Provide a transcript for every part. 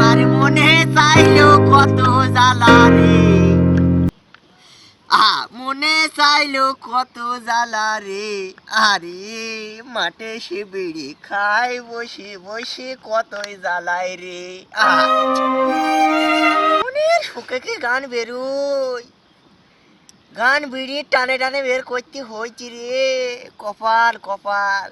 আমার মনে চাইলো কত জ্বালা রে? আ মনে চাইলো কত জ্বালা রে? আরে মাঠে সে বিড়ি খাই বসে বসে কতই জ্বালায় রে? আ মনের সুখে কি গান বেরোয়? গান বিড়ি টানে টানে বের করতে হয়েছি রে। কপাল কপাল।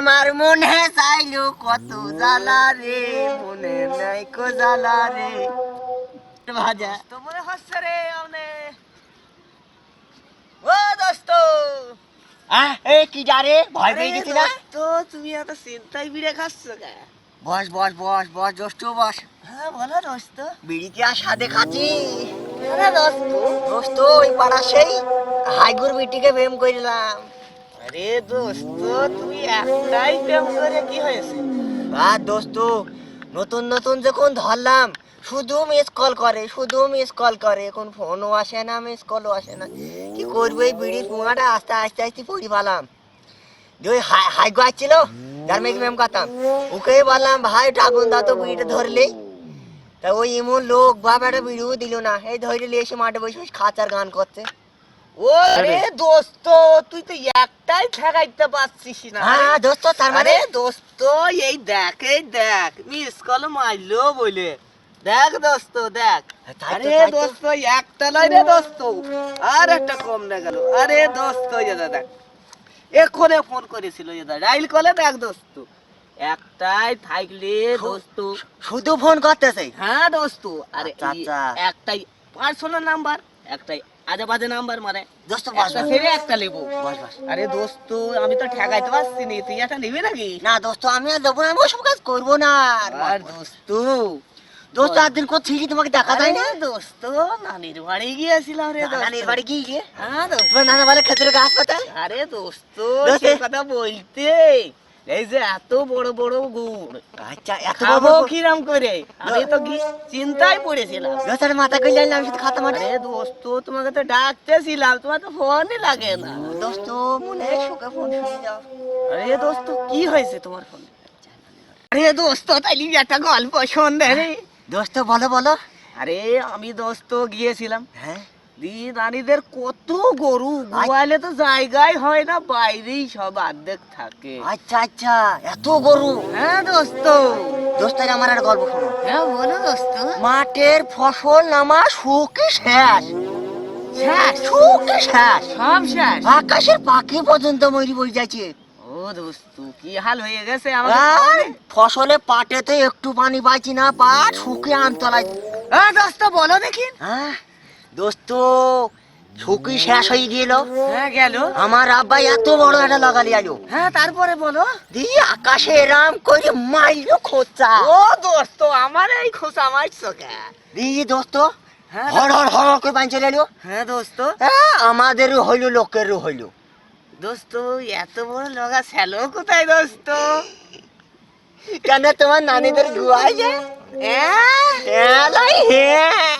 আমার মনে চাইলো কত জ্বালা রে মনে নাই কো জ্বালা রে। ভাজা। তো মনে হচ্ছে রে আমনে। ও দোস্ত। আহ এই কি ভয় পেয়ে গেছি না তো তুমি এত চিন্তায় বিড়ে খাচ্ছ কে বস বস বস বস দোস্ত বস। হ্যাঁ বলো দোস্ত। বিড়ি কি আর সাদে খাচ্ছি। দোস্ত দোস্ত ওই পাড়া সেই হাইগুর বিটিকে প্রেম করিলাম। একটাই প্রেম করে কি হয়েছে? দোস্ত, নতুন নতুন যখন ধরলাম, শুধু মিস কল করে, শুধু মিস কল করে, এখন ফোনও আসে না মিস কলও আসে না। কি করব এই আস্তে আস্তে আস্তে পড়ি পালাম। ওই হাই হাইগো আসছিল, যার ম্যাম ওকে বললাম, ভাই, ঠাকুর দা তো বিড়িটা ধরলেই তা ওই এমন লোক, বাপ একটা বিড়িও দিল না। এই ধরে নিয়ে এসে মাঠে বসে খাঁচার গান করছে। ও রে দোস্ত তুই তো একটাই ঠেকাইতে পারছিস না। হ্যাঁ দোস্ত তার মানে? দোস্ত এই দেখ এই দেখ মিস কল মারলো বলে। দেখ দোস্ত দেখ। আরে দোস্ত একটা নয় রে দোস্ত। আর একটা কম না গেল। আরে দোস্ত যে দেখ এক্ষণে ফোন করেছিল যে ডাইল করলে দেখ দোস্ত। একটাই থাকলে দোস্ত। শুধু ফোন করতেছে? হ্যাঁ দোস্ত। আরে আচ্ছা, আচ্ছা। একটাই পার্সোনাল নাম্বার একটাই আজে বাজে নাম্বার মানে দোস্ত বস। ছেড়ে একটা নেব বস বস। আরে দোস্ত আমি তো ঠেকাইতে পারছি নি। তুই একটা নিবি নাকি? না দোস্ত আমি আর দেবো না আমি ওসব কাজ করব না আর। আর দোস্ত। দোস্ত একদিন করছি তোমাকে দেখা যায় না? দোস্ত নানির বাড়ি গিয়েছিলাম রে নানির বাড়ি কি গিয়ে? হ্যাঁ দোস্ত। নানা বাড়ি খেতে হাসপাতাল আরে দোস্ত দোস্ত। কথা বলতে। এই যে এত বড় বড় গুড়। আচ্ছা এত খাব কিরাম করে? আমি তো চিন্তায় পড়েছিলাম। দোস্তের মাথা আমি শুধু খাতা দোস্ত তোমাকে তো ডাকতেছিলাম তোমার তো ফোনই লাগে না। দোস্ত মনে ফোন শুনে যাও আরে দোস্ত কি হয়েছে তোমার ফোনে? আরে দোস্ত তাইলে একটা গল্প শোন রে দোস্ত বলো বলো। আরে আমি দোস্ত গিয়েছিলাম। হ্যাঁ? রানীদের কত গরু গোয়ালে তো জায়গায় হয় না বাইরেই সব অর্ধেক থাকে। আচ্ছা আচ্ছা এত গরু? হ্যাঁ দোস্ত। দোস্তের আমার একটা গল্প শোনো। হ্যাঁ বলো দোস্ত। মাঠের ফসল নামা শুকে শেষ। শেষ? শুকে শেষ। সব শেষ? আকাশের পাখি পর্যন্ত মরি বই যাচ্ছে। ও দোস্ত কি হাল হয়ে গেছে বলে। ফসলে পাটেতে একটু পানি পাইছি না পাট শুকিয়ে আমতলায় এ দোস্ত বলো দেখি। হ্যাঁ? দোস্ত শুকি শেষ হয়ে গেল। হ্যাঁ গেল। আমার আব্বা এত বড় একটা লাগালি আলো হ্যাঁ তারপরে বলো। দি আকাশে এরাম করে মাইলো খোঁচা। ও দোস্ত আমার এই খোসা মারছো কে? দিয়ে দোস্ত হ্যাঁ হর হর করে বাঁচে এলো। হ্যাঁ দোস্ত। হ্যাঁ আমাদেরও হইল লোকেরও হইল। দোস্ত এত বড় লগা স্যালো কোথায় দোস্ত? কেন তোমার নানিদের গুয়াই যায় হ্যাঁ? হ্যাঁ হ্যাঁ।